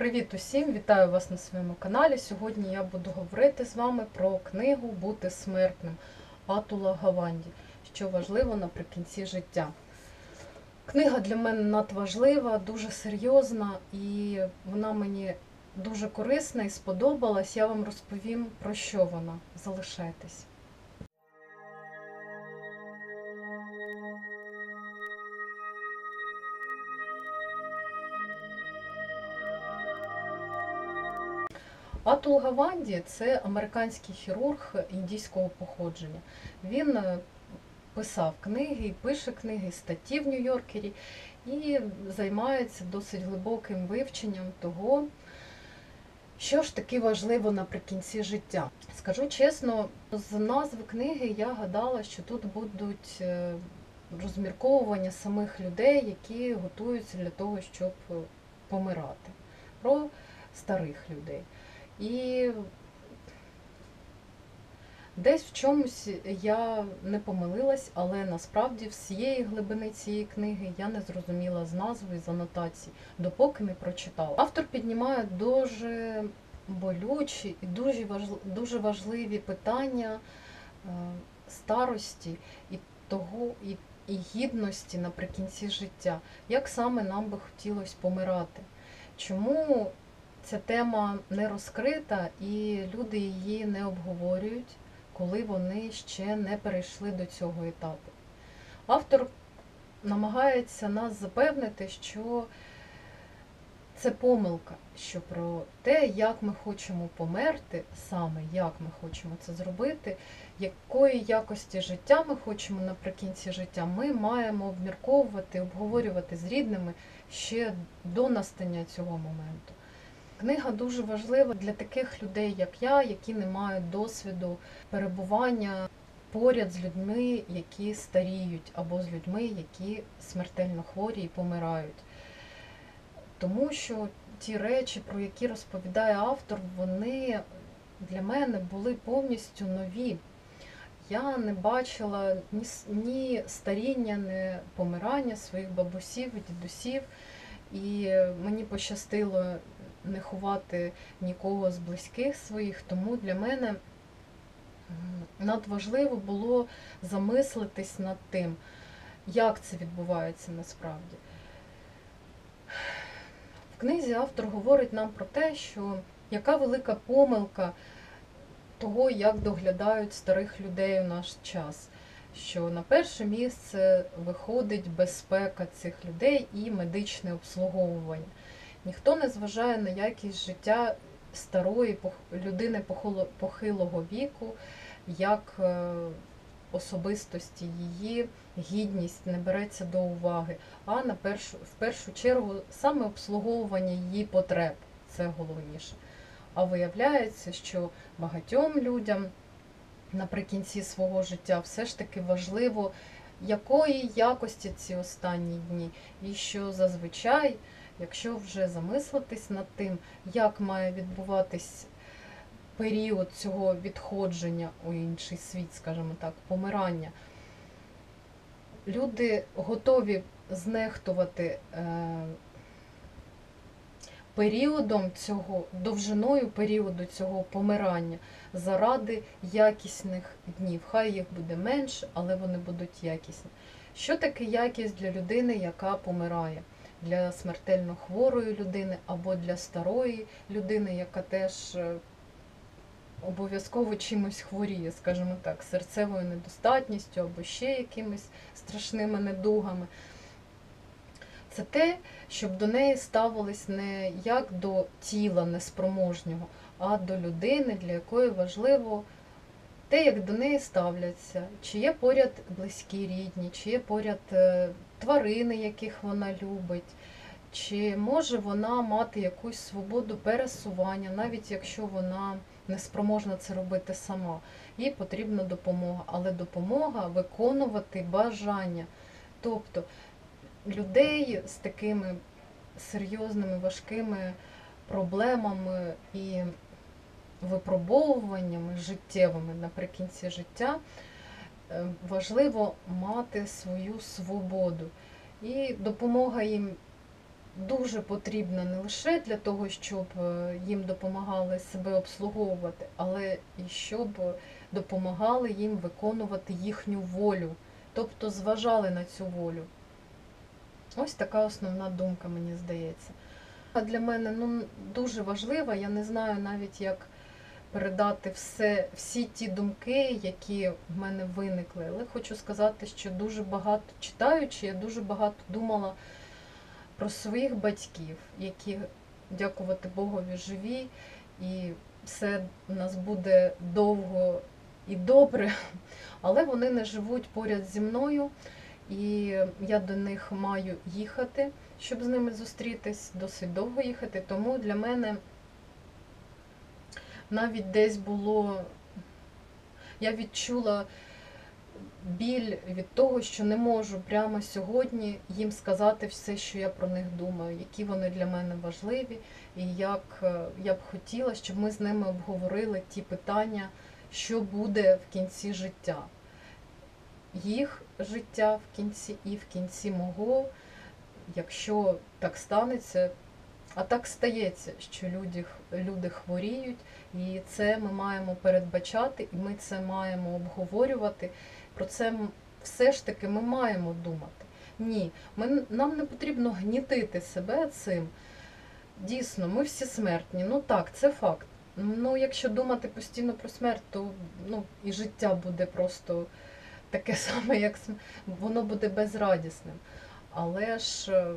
Привіт усім! Вітаю вас на своєму каналі. Сьогодні я буду говорити з вами про книгу Бути смертним Атула Гаванді, що важливо наприкінці життя. Книга для мене надважлива, дуже серйозна і вона мені дуже корисна і сподобалась. Я вам розповім про що вона. Залишайтесь. Атул Гаванді це американський хірург індійського походження. Він е, писав книги, пише книги, статті в Нью-Йоркері і займається досить глибоким вивченням того, що ж таки важливо наприкінці життя. Скажу чесно, з назви книги я гадала, що тут будуть е, розмірковування самих людей, які готуються для того, щоб е, помирати, про старих людей. І десь в чомусь я не помилилась, але насправді всієї глибини цієї книги я не зрозуміла з назви з анотацій, допоки не прочитала. Автор піднімає дуже болючі і дуже дуже важливі питання е, старості і того, і, і гідності наприкінці життя. Як саме нам би хотілося помирати? Чому ця тема не розкрита і люди її не обговорюють, коли вони ще не перейшли до цього етапу. Автор намагається нас запевнити, що це помилка, що про те, як ми хочемо померти, саме як ми хочемо це зробити, якої якості життя ми хочемо наприкінці життя, ми маємо обмірковувати, обговорювати з рідними ще до настання цього моменту. Книга дуже важлива для таких людей, як я, які не мають досвіду перебування поряд з людьми, які старіють, або з людьми, які смертельно хворі і помирають. Тому що ті речі, про які розповідає автор, вони для мене були повністю нові. Я не бачила ні, ні старіння, ні помирання своїх бабусів і дідусів, і мені пощастило не ховати нікого з близьких своїх, тому для мене надважливо було замислитись над тим, як це відбувається насправді. В книзі автор говорить нам про те, що яка велика помилка того, як доглядають старих людей у наш час. Що на перше місце виходить безпека цих людей і медичне обслуговування. Ніхто не зважає на якість життя старої людини похилого віку, як е, особистості її гідність не береться до уваги, а на першу, в першу чергу саме обслуговування її потреб це головніше. А виявляється, що багатьом людям наприкінці свого життя все ж таки важливо, якої якості ці останні дні, і що зазвичай. Якщо вже замислитись над тим, як має відбуватись період цього відходження у інший світ, скажімо так, помирання, люди готові знехтувати е, періодом цього, довжиною періоду цього помирання заради якісних днів. Хай їх буде менше, але вони будуть якісні. Що таке якість для людини, яка помирає? Для смертельно хворої людини або для старої людини, яка теж е, обов'язково чимось хворіє, скажімо так, серцевою недостатністю або ще якимись страшними недугами. Це те, щоб до неї ставились не як до тіла неспроможнього, а до людини, для якої важливо те, як до неї ставляться, чи є поряд близькі рідні, чи є поряд е, тварини, яких вона любить, чи може вона мати якусь свободу пересування, навіть якщо вона не спроможна це робити сама. Їй потрібна допомога, але допомога виконувати бажання. Тобто людей з такими серйозними важкими проблемами і випробовуваннями життєвими наприкінці життя, е, важливо мати свою свободу. І допомога їм дуже потрібна не лише для того, щоб е, їм допомагали себе обслуговувати, але і щоб допомагали їм виконувати їхню волю, тобто зважали на цю волю. Ось така основна думка, мені здається. А для мене ну, дуже важлива, я не знаю навіть, як передати все, всі ті думки, які в мене виникли. Але хочу сказати, що дуже багато читаючи, я дуже багато думала про своїх батьків, які, дякувати Богові, живі, і все у нас буде довго і добре, але вони не живуть поряд зі мною, і я до них маю їхати, щоб з ними зустрітись, досить довго їхати. Тому для мене навіть десь було, я відчула біль від того, що не можу прямо сьогодні їм сказати все, що я про них думаю, які вони для мене важливі, і як е, я б хотіла, щоб ми з ними обговорили ті питання, що буде в кінці життя. Їх життя в кінці і в кінці мого, якщо так станеться, а так стається, що люди, люди хворіють, і це ми маємо передбачати, і ми це маємо обговорювати. Про це все ж таки ми маємо думати. Ні, ми, нам не потрібно гнітити себе цим. Дійсно, ми всі смертні. Ну так, це факт. Ну, якщо думати постійно про смерть, то ну, і життя буде просто таке саме, як см- воно буде безрадісним. Але ж е,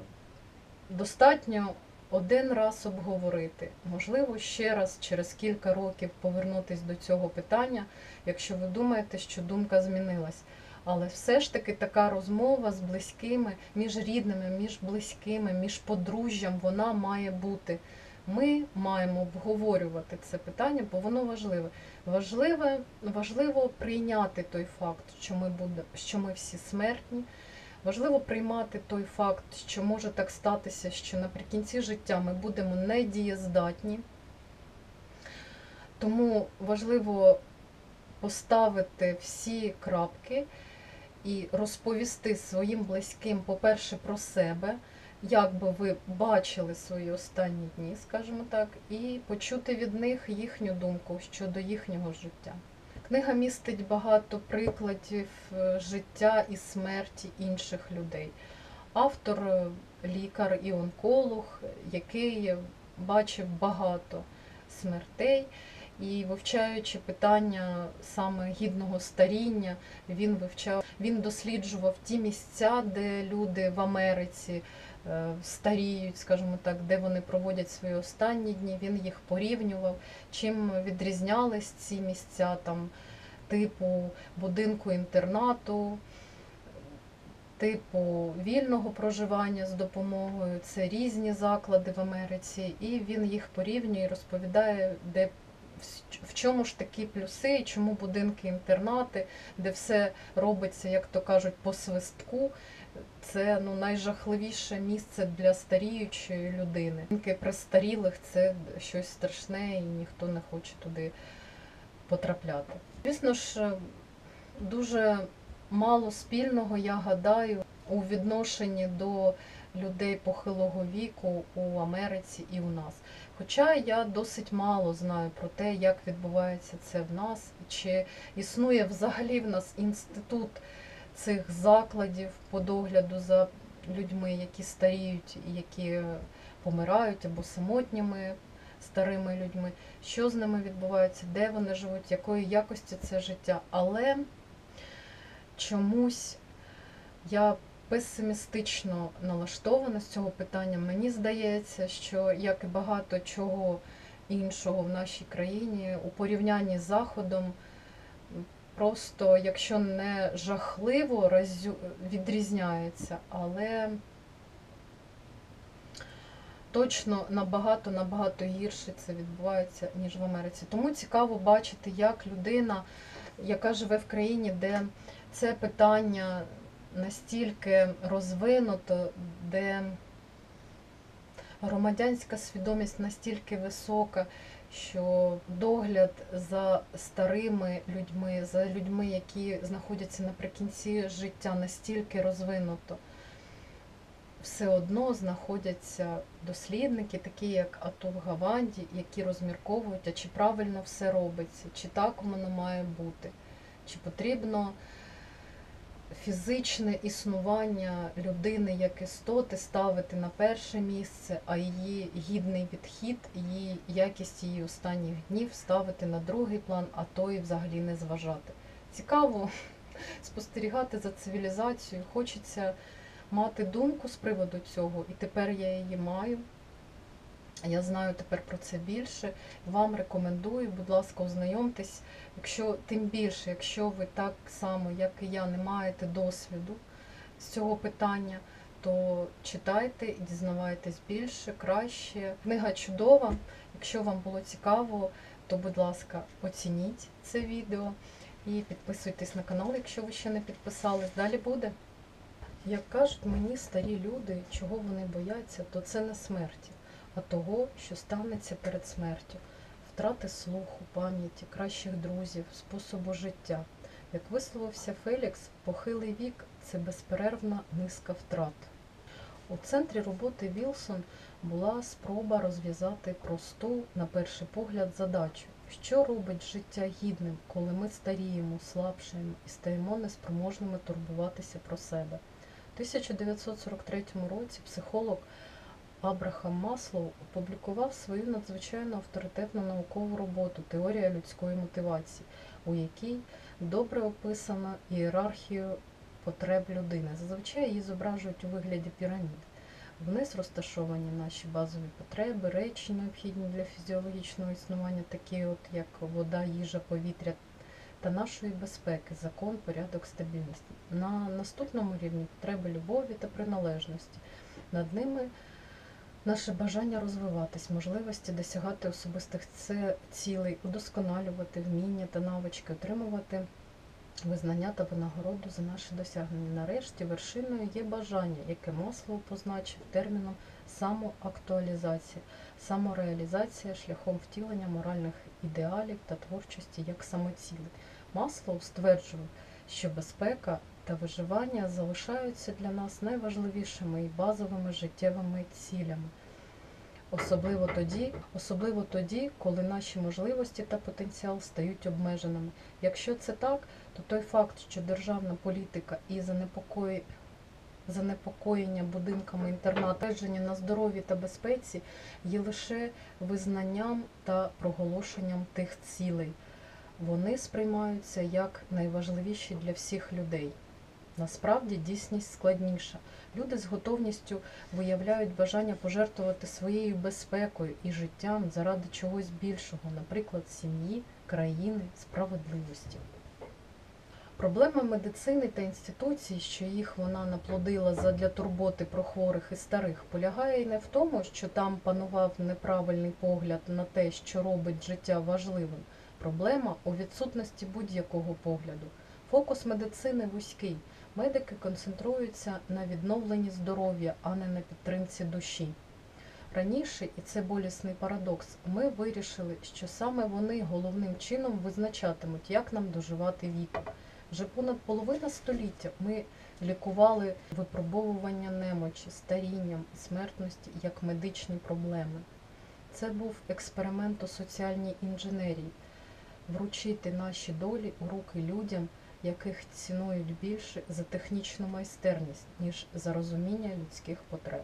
достатньо один раз обговорити. Можливо, ще раз через кілька років повернутись до цього питання, якщо ви думаєте, що думка змінилась. Але все ж таки така розмова з близькими, між рідними, між близькими, між подружжям, вона має бути. Ми маємо обговорювати це питання, бо воно важливе. Важливе, важливо прийняти той факт, що ми буде, що ми всі смертні. Важливо приймати той факт, що може так статися, що наприкінці життя ми будемо недієздатні. Тому важливо поставити всі крапки і розповісти своїм близьким, по-перше, про себе, як би ви бачили свої останні дні, скажімо так, і почути від них їхню думку щодо їхнього життя. Книга містить багато прикладів е, життя і смерті інших людей. Автор е, лікар і онколог, який бачив багато смертей, і вивчаючи питання саме гідного старіння, він вивчав, він досліджував ті місця, де люди в Америці старіють, скажімо так, де вони проводять свої останні дні. Він їх порівнював, чим відрізнялись ці місця там типу будинку інтернату, типу вільного проживання з допомогою. Це різні заклади в Америці, і він їх порівнює і розповідає, де в чому ж такі плюси, і чому будинки інтернати, де все робиться, як то кажуть, по свистку. Це ну найжахливіше місце для старіючої людини. Будинки престарілих це щось страшне, і ніхто не хоче туди потрапляти. Звісно ж, дуже мало спільного, я гадаю, у відношенні до людей похилого віку у Америці і у нас. Хоча я досить мало знаю про те, як відбувається це в нас, чи існує взагалі в нас інститут цих закладів по догляду за людьми, які старіють, і які помирають або самотніми старими людьми, що з ними відбувається, де вони живуть, якої якості це життя. Але чомусь я песимістично налаштована з цього питання. Мені здається, що як і багато чого іншого в нашій країні у порівнянні з Заходом, просто, якщо не жахливо, розю- відрізняється, але точно набагато набагато гірше це відбувається ніж в Америці. Тому цікаво бачити, як людина, яка живе в країні, де це питання настільки розвинуто, де громадянська свідомість настільки висока, що догляд за старими людьми, за людьми, які знаходяться наприкінці життя, настільки розвинуто. все одно знаходяться дослідники, такі як Атул Гаванді, які розмірковують, а чи правильно все робиться, чи так воно має бути, чи потрібно фізичне існування людини як істоти ставити на перше місце, а її гідний відхід, її якість її останніх днів ставити на другий план, а то і взагалі не зважати. Цікаво спостерігати за цивілізацією. Хочеться мати думку з приводу цього, і тепер я її маю. Я знаю тепер про це більше. Вам рекомендую, будь ласка, ознайомтесь. Якщо тим більше, якщо ви так само, як і я, не маєте досвіду з цього питання, то читайте і дізнавайтесь більше, краще. Книга чудова. Якщо вам було цікаво, то будь ласка, оцініть це відео і підписуйтесь на канал, якщо ви ще не підписались. Далі буде. Як кажуть мені старі люди, чого вони бояться, то це не смерті, а того, що станеться перед смертю, втрати слуху, пам'яті, кращих друзів, способу життя. Як висловився Фелікс, похилий вік це безперервна низка втрат. У центрі роботи Вілсон була спроба розв'язати просту, на перший погляд, задачу, що робить життя гідним, коли ми старіємо, слабшаємо і стаємо неспроможними турбуватися про себе. У 1943 році психолог Абрахам Маслоу опублікував свою надзвичайно авторитетну наукову роботу Теорія людської мотивації, у якій добре описано ієрархію потреб людини. Зазвичай її зображують у вигляді пірамід. Вниз розташовані наші базові потреби, речі, необхідні для фізіологічного існування, такі от як вода, їжа, повітря та нашої безпеки, закон, порядок, стабільність. На наступному рівні потреби любові та приналежності. Над ними наше бажання розвиватись, можливості досягати особистих цілей, удосконалювати вміння та навички, отримувати визнання та винагороду за наші досягнення. Нарешті вершиною є бажання, яке Маслоу позначив терміном самоактуалізація, самореалізація шляхом втілення моральних ідеалів та творчості як самоцілей. Маслоу стверджував, що безпека та виживання залишаються для нас найважливішими і базовими життєвими цілями. Особливо тоді, особливо тоді, коли наші можливості та потенціал стають обмеженими. Якщо це так, то той факт, що державна політика і занепокоєння будинками інтернату, на здоров'ї та безпеці є лише визнанням та проголошенням тих цілей. Вони сприймаються як найважливіші для всіх людей. Насправді дійсність складніша. Люди з готовністю виявляють бажання пожертвувати своєю безпекою і життям заради чогось більшого, наприклад, сім'ї, країни, справедливості. Проблема медицини та інституцій, що їх вона наплодила задля турботи про хворих і старих, полягає і не в тому, що там панував неправильний погляд на те, що робить життя важливим. Проблема у відсутності будь-якого погляду. Фокус медицини вузький. Медики концентруються на відновленні здоров'я, а не на підтримці душі. Раніше, і це болісний парадокс, ми вирішили, що саме вони головним чином визначатимуть, як нам доживати віку. Вже понад половина століття ми лікували випробовування немочі, старінням і смертності як медичні проблеми. Це був експеримент у соціальній інженерії вручити наші долі у руки людям, яких цінують більше за технічну майстерність, ніж за розуміння людських потреб.